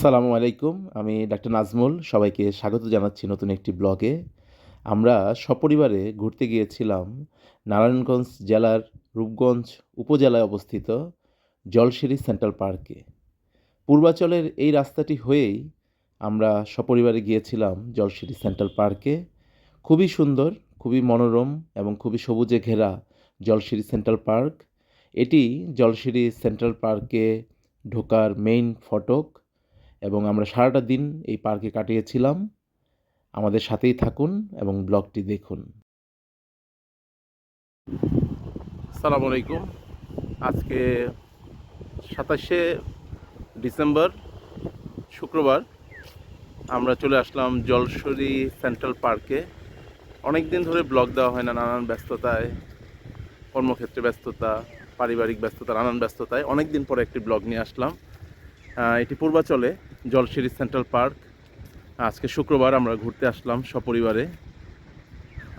সালামু আলাইকুম, আমি ডাক্তার নাজমুল, সবাইকে স্বাগত জানাচ্ছি নতুন একটি ব্লগে। আমরা সপরিবারে ঘুরতে গিয়েছিলাম নারায়ণগঞ্জ জেলার রূপগঞ্জ উপজেলায় অবস্থিত জলশিরি সেন্ট্রাল পার্কে। পূর্বাচলের এই রাস্তাটি হয়েই আমরা সপরিবারে গিয়েছিলাম জলশিরি সেন্ট্রাল পার্কে। খুবই সুন্দর, খুবই মনোরম এবং খুবই সবুজে ঘেরা জলশিরি সেন্ট্রাল পার্ক। এটি জলশিরি সেন্ট্রাল পার্কে ঢোকার মেইন ফটক। এবং আমরা সারাটা দিন এই পার্কে কাটিয়েছিলাম। আমাদের সাথেই থাকুন এবং ব্লগটি দেখুন। সালাম আলাইকুম। আজকে সাতাশে ডিসেম্বর, শুক্রবার আমরা চলে আসলাম জলসরি সেন্ট্রাল পার্কে। অনেক দিন ধরে ব্লগ দেওয়া হয় না, নানান ব্যস্ততায়, কর্মক্ষেত্রে ব্যস্ততা, পারিবারিক ব্যস্ততা, নানান ব্যস্ততায়। অনেক দিন পরে একটি ব্লগ নিয়ে আসলাম। এটি পূর্বাচলে। Jolshiri central park. আজকে শুক্রবার আমরা ঘুরতে আসলাম সপরিবারে।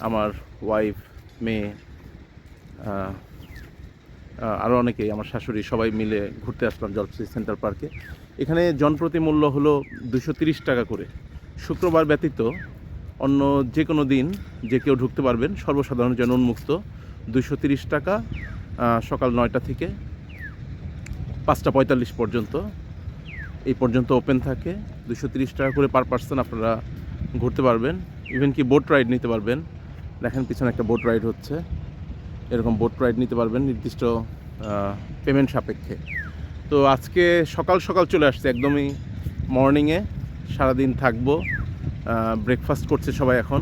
আমার ওয়াইফ মেয়ে আরও অনেকেই, আমার শাশুড়ি, সবাই মিলে ঘুরতে আসলাম জলশিরি সেন্ট্রাল পার্কে। এখানে জনপ্রতি মূল্য হলো দুশো টাকা করে। শুক্রবার ব্যতীত অন্য যে কোনো দিন যে কেউ ঢুকতে পারবেন, সর্বসাধারণের জন্য উন্মুক্ত দুশো টাকা সকাল নয়টা থেকে পাঁচটা পঁয়তাল্লিশ পর্যন্ত। এই পর্যন্ত ওপেন থাকে। দুশো টাকা করে পার পার্সন আপনারা ঘুরতে পারবেন। ইভেন কি বোট রাইড নিতে পারবেন। দেখেন পিছনে একটা বোট রাইড হচ্ছে। এরকম বোট রাইড নিতে পারবেন নির্দিষ্ট পেমেন্ট সাপেক্ষে। তো আজকে সকাল সকাল চলে আসছে একদমই মর্নিংয়ে সারাদিন থাকব। ব্রেকফাস্ট করছে সবাই এখন।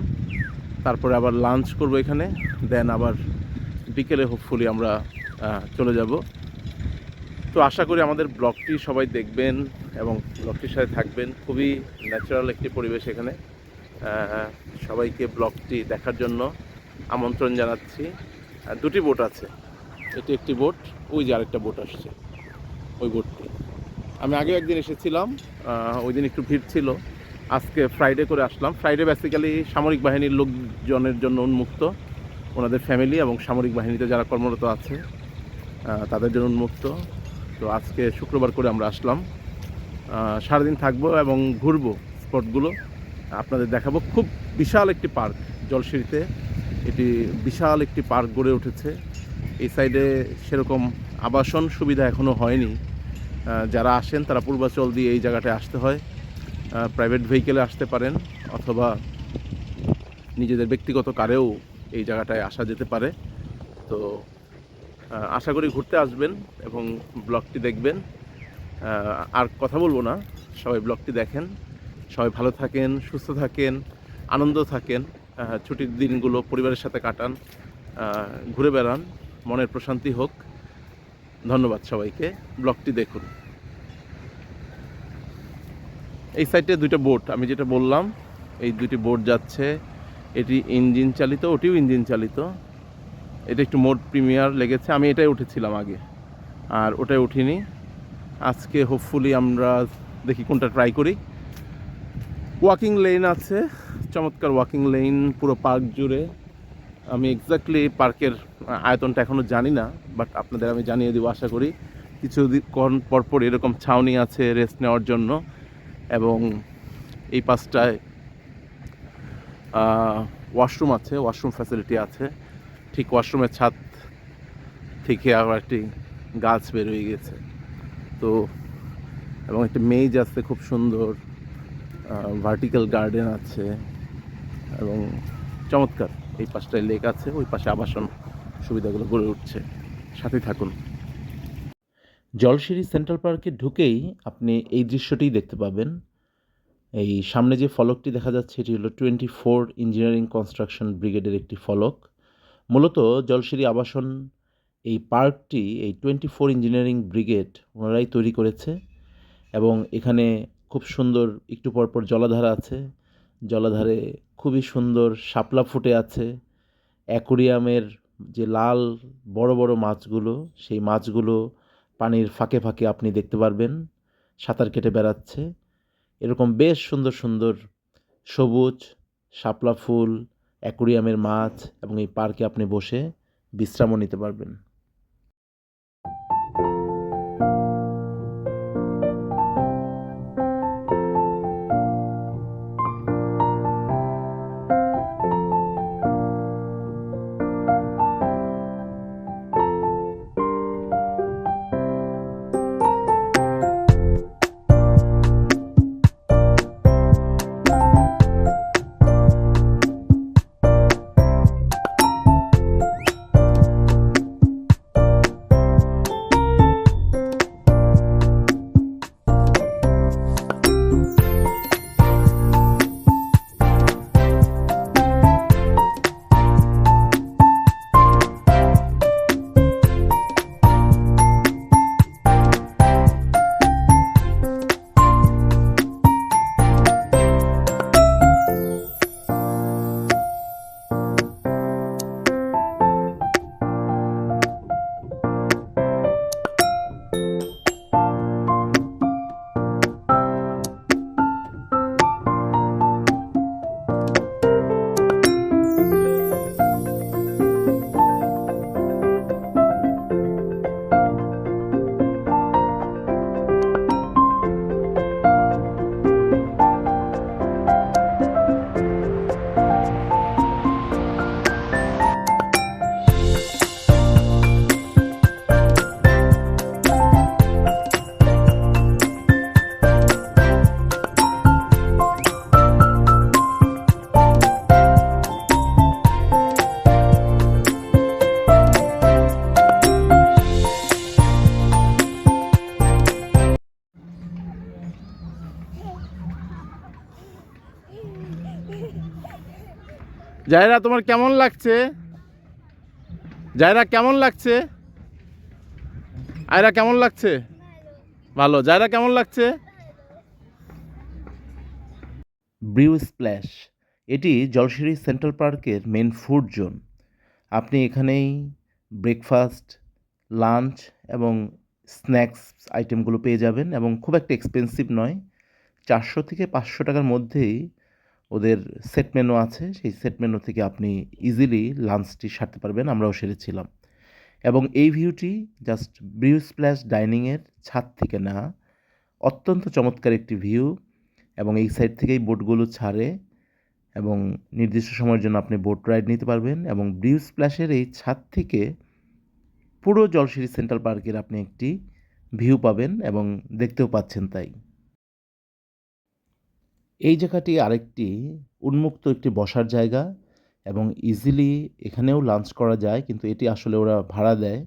তারপরে আবার লাঞ্চ করব এখানে। দেন আবার বিকেলে হোপফুলি আমরা চলে যাব। তো আশা করি আমাদের ব্লগটি সবাই দেখবেন এবং ব্লগটির সাথে থাকবেন। খুবই ন্যাচারাল একটি পরিবেশ এখানে। সবাইকে ব্লগটি দেখার জন্য আমন্ত্রণ জানাচ্ছি। দুটি বোট আছে। এটি একটি বোট, ওই যে আরেকটা বোট আসছে। ওই বোটটি। আমি আগে একদিন এসেছিলাম ওই দিন একটু ভিড় ছিল। আজকে ফ্রাইডে করে আসলাম। ফ্রাইডে বেসিক্যালি সামরিক বাহিনীর লোকজনের জন্য উন্মুক্ত। ওনাদের ফ্যামিলি এবং সামরিক বাহিনীতে যারা কর্মরত আছে তাদের জন্য উন্মুক্ত। তো আজকে শুক্রবার করে আমরা আসলাম। সারাদিন থাকব এবং ঘুরবো স্পটগুলো। আপনাদের দেখাবো খুব বিশাল একটি পার্ক জলসিঁড়িতে এটি বিশাল একটি পার্ক গড়ে উঠেছে। এই সাইডে সেরকম আবাসন সুবিধা এখনও হয়নি। যারা আসেন তারা পূর্বাচল দিয়ে এই জায়গাটায় আসতে হয়। প্রাইভেট ভেহিকেলে আসতে পারেন অথবা নিজেদের ব্যক্তিগত কারেও এই জায়গাটায় আসা যেতে পারে। তো আশা করি ঘুরতে আসবেন এবং ব্লগটি দেখবেন। আর কথা বলব না, সবাই ব্লগটি দেখেন। সবাই ভালো থাকেন, সুস্থ থাকেন, আনন্দ থাকেন ছুটির দিনগুলো পরিবারের সাথে কাটান ঘুরে বেড়ান, মনের প্রশান্তি হোক। ধন্যবাদ সবাইকে, ব্লগটি দেখুন। এই সাইডে দুইটা বোট, আমি যেটা বললাম, এই দুটি বোট যাচ্ছে, এটি ইঞ্জিন চালিত, ওটিও ইঞ্জিন চালিত। এটা একটু মোট প্রিমিয়ার লেগেছে। আমি এটাই উঠেছিলাম আগে, আর ওটাই উঠিনি। আজকে হোপফুলি আমরা দেখি কোনটা ট্রাই করি। ওয়াকিং লেন আছে, চমৎকার ওয়াকিং লেন পুরো পার্ক জুড়ে। আমি এক্স্যাক্টলি পার্কের আয়তনটা এখনও জানি না বাট আপনাদের আমি জানিয়ে দেবো, আশা করি। কিছু ক্ষণ পরপর এরকম ছাউনি আছে রেস্ট নেওয়ার জন্য, এবং এই পাশটায় ওয়াশরুম আছে ওয়াশরুম ফ্যাসিলিটি আছে। ঠিক ওয়াশরুমের ছাদ থেকে আবার একটি গাছ বেরোয় গেছে। তো, এবং একটা মেজ আছে খুব সুন্দর ভার্টিক্যাল গার্ডেন আছে, এবং চমৎকার। এই পাশটায় লেক আছে, ওই পাশে আবাসন সুবিধাগুলো গড়ে উঠছে। সাথে থাকুন। জলশিরি সেন্ট্রাল পার্কে ঢুকেই আপনি এই দৃশ্যটিই দেখতে পাবেন। এই সামনে যে ফলকটি দেখা যাচ্ছে, এটি হলো টোয়েন্টি ফোর ইঞ্জিনিয়ারিং কনস্ট্রাকশন ব্রিগেডের একটি ফলক। মূলত জলশিরি আবাসন এই পার্কটি, এই টোয়েন্টি ফোর ইঞ্জিনিয়ারিং ব্রিগেড ওনারাই তৈরি করেছে এবং এখানে খুব সুন্দর একটু পরপর জলাধার আছে। জলাধারে খুবই সুন্দর শাপলা ফুটে আছে। অ্যাকোরিয়ামের যে লাল বড় বড় মাছগুলো, সেই মাছগুলো পানির ফাঁকে ফাঁকে আপনি দেখতে পারবেন। সাঁতার কেটে বেড়াচ্ছে। এরকম বেশ সুন্দর সুন্দর সবুজ শাপলা ফুল অ্যাকোরিয়ামের মাছ এবং এই পার্কে আপনি বসে বিশ্রামও নিতে পারবেন। জায়রা, তোমার কেমন লাগছে? জায়রা, কেমন লাগছে? আয়রা, কেমন লাগছে? ভালো। জায়রা, কেমন লাগছে? Brew splash. এটি জলশিরি সেন্ট্রাল পার্কের মেন ফুড জোন। আপনি এখানেই ব্রেকফাস্ট, লাঞ্চ এবং স্ন্যাক্স আইটেমগুলো পেয়ে যাবেন এবং খুব একটা এক্সপেন্সিভ নয়। চারশো থেকে পাঁচশো টাকার মধ্যেই ওদের সেট মেনু আছে, সেই সেট মেনু থেকে আপনি ইজিলি লাঞ্চটি সারতে পারবেন, আমরাও সেরেছিলাম। এবং এই ভিউটি জাস্ট ব্রিউ স্প্ল্যাশ ডাইনিংয়ের ছাদ থেকে না অত্যন্ত চমৎকার একটি ভিউ এবং এই সাইড থেকেই বোটগুলো ছাড়ে এবং নির্দিষ্ট সময়ের জন্য আপনি বোট রাইড নিতে পারবেন এবং ব্রিউ স্প্ল্যাশের এই ছাদ থেকে পুরো জলশিরি সেন্ট্রাল পার্কের আপনি একটি ভিউ পাবেন এবং দেখতেও পাচ্ছেন তাই। এই জায়গাটি আরেকটি উন্মুক্ত একটি বসার জায়গা এবং ইজিলি এখানেও লাঞ্চ করা যায়, কিন্তু এটি আসলে ওরা ভাড়া দেয়।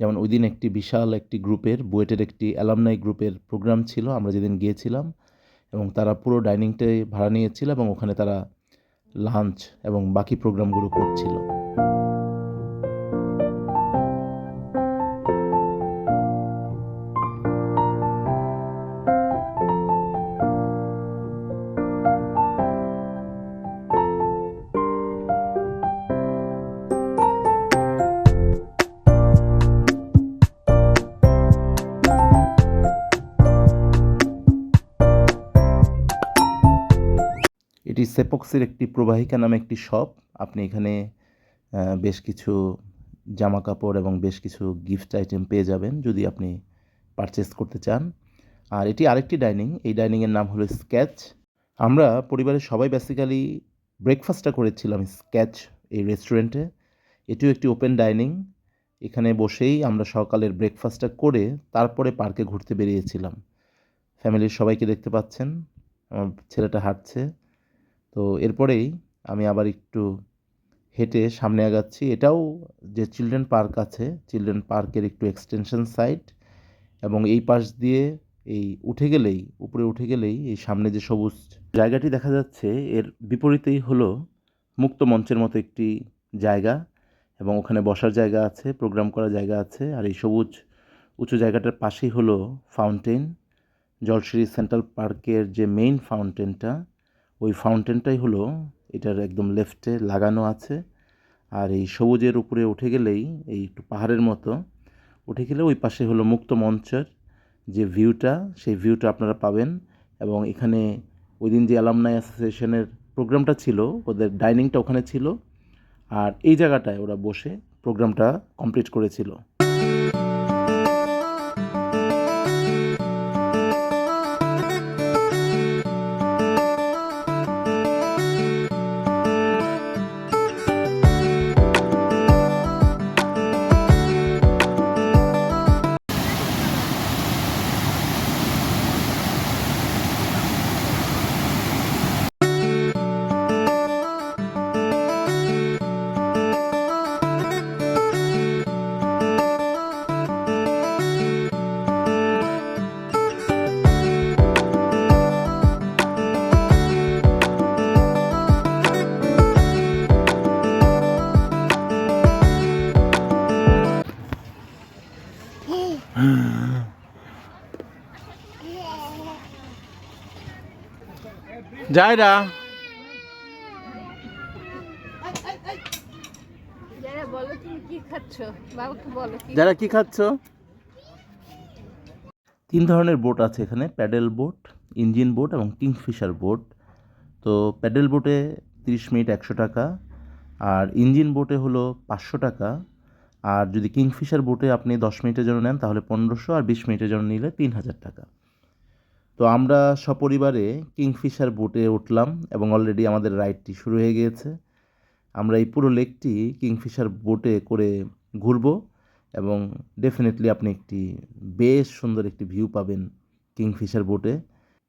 যেমন ওই দিন একটি বিশাল একটি গ্রুপের, বুয়েটের একটি অ্যালামনাই গ্রুপের প্রোগ্রাম ছিল, আমরা যেদিন গিয়েছিলাম এবং তারা পুরো ডাইনিংটাই ভাড়া নিয়েছিল এবং ওখানে তারা লাঞ্চ এবং বাকি প্রোগ্রামগুলো করছিল। এটি সেপক্সের একটি প্রবাহিকা নামে একটি শপ আপনি এখানে বেশ কিছু জামা কাপড় এবং বেশ কিছু গিফট আইটেম পেয়ে যাবেন যদি আপনি পারচেস করতে চান। আর এটি আরেকটি ডাইনিং এই ডাইনিংয়ের নাম হলো স্ক্যাচ আমরা পরিবারের সবাই বেসিক্যালি ব্রেকফাস্টটা করেছিলাম স্ক্যাচ এই রেস্টুরেন্টে এটিও একটি ওপেন ডাইনিং এখানে বসেই আমরা সকালের ব্রেকফাস্টটা করে তারপরে পার্কে ঘুরতে বেরিয়েছিলাম। ফ্যামিলির সবাইকে দেখতে পাচ্ছেন। আমার ছেলেটা হাঁটছে। তো এরপরেই আমি আবার একটু হেঁটে সামনে আগাচ্ছি। এটাও যে চিলড্রেন পার্ক আছে, চিলড্রেন পার্কের একটু এক্সটেনশন সাইট এবং এই পাশ দিয়ে এই উঠে গেলেই, উপরে উঠে গেলেই এই সামনে যে সবুজ জায়গাটি দেখা যাচ্ছে, এর বিপরীতেই হলো মুক্ত মঞ্চের মতো একটি জায়গা এবং ওখানে বসার জায়গা আছে প্রোগ্রাম করার জায়গা আছে আর এই সবুজ উঁচু জায়গাটার পাশেই হলো ফাউন্টেন জলশিরি সেন্ট্রাল পার্কের যে মেইন ফাউন্টেনটা ওই ফাউন্টেনটাই হলো, এটার একদম লেফটে লাগানো আছে। আর এই সবুজের উপরে উঠে গেলেই, এই একটু পাহাড়ের মতো, উঠে গেলে ওই পাশে হলো মুক্ত মঞ্চের যে ভিউটা সেই ভিউটা আপনারা পাবেন। এবং এখানে ওই দিন যে অ্যালামনাই অ্যাসোসিয়েশনের প্রোগ্রামটা ছিল, ওদের ডাইনিংটা ওখানে ছিল। আর এই জায়গাটায় ওরা বসে প্রোগ্রামটা কমপ্লিট করেছিল। জায়রা যারা কি খাচ্ছ? তিন ধরনের বোট আছে এখানে প্যাডেল বোট ইঞ্জিন বোট এবং কিংফিশার বোট। তো প্যাডেল বোটে তিরিশ মিনিট একশো টাকা আর ইঞ্জিন বোটে হলো পাঁচশো টাকা। আর যদি কিংফিশার বোটে আপনি দশ মিনিটের জন্য নেন তাহলে পনেরোশো আর বিশ মিনিটের জন্য নিলে তিন হাজার টাকা। তো আমরা সপরিবারে কিংফিশার বোটে উঠলাম এবং অলরেডি আমাদের রাইডটি শুরু হয়ে গিয়েছে। আমরা এই পুরো লেকটি কিংফিশার বোটে করে ঘুরবো এবং ডেফিনেটলি আপনি একটি বেশ সুন্দর একটি ভিউ পাবেন কিংফিশার বোটে।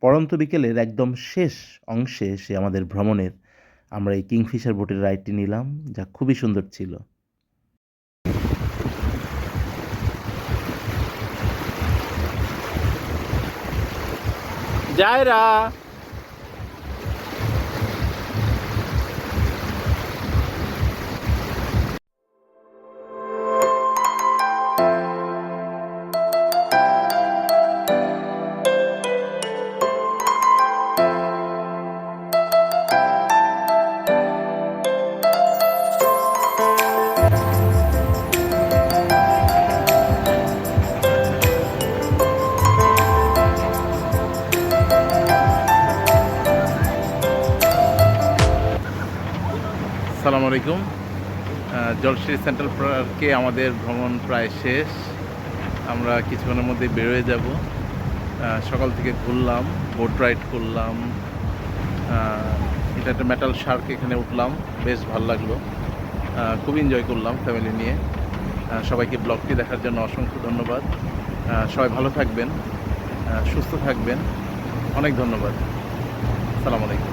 পরন্ত বিকেলের একদম শেষ অংশে সে আমাদের ভ্রমণের আমরা এই কিংফিশার বোটের রাইডটি নিলাম, যা খুবই সুন্দর ছিল। জায়রা আলাইকুম। জলশ্রী সেন্ট্রাল পার্কে আমাদের ভ্রমণ প্রায় শেষ। আমরা কিছুক্ষণের মধ্যে বেরোয় যাব। সকাল থেকে ঘুরলাম বোট রাইড করলাম। এটা একটা মেটাল শার্ক এখানে উঠলাম। বেশ ভালো লাগল। খুব এনজয় করলাম ফ্যামিলি নিয়ে। সবাইকে ব্লগটি দেখার জন্য অসংখ্য ধন্যবাদ। সবাই ভালো থাকবেন সুস্থ থাকবেন। অনেক ধন্যবাদ। সালাম আলাইকুম।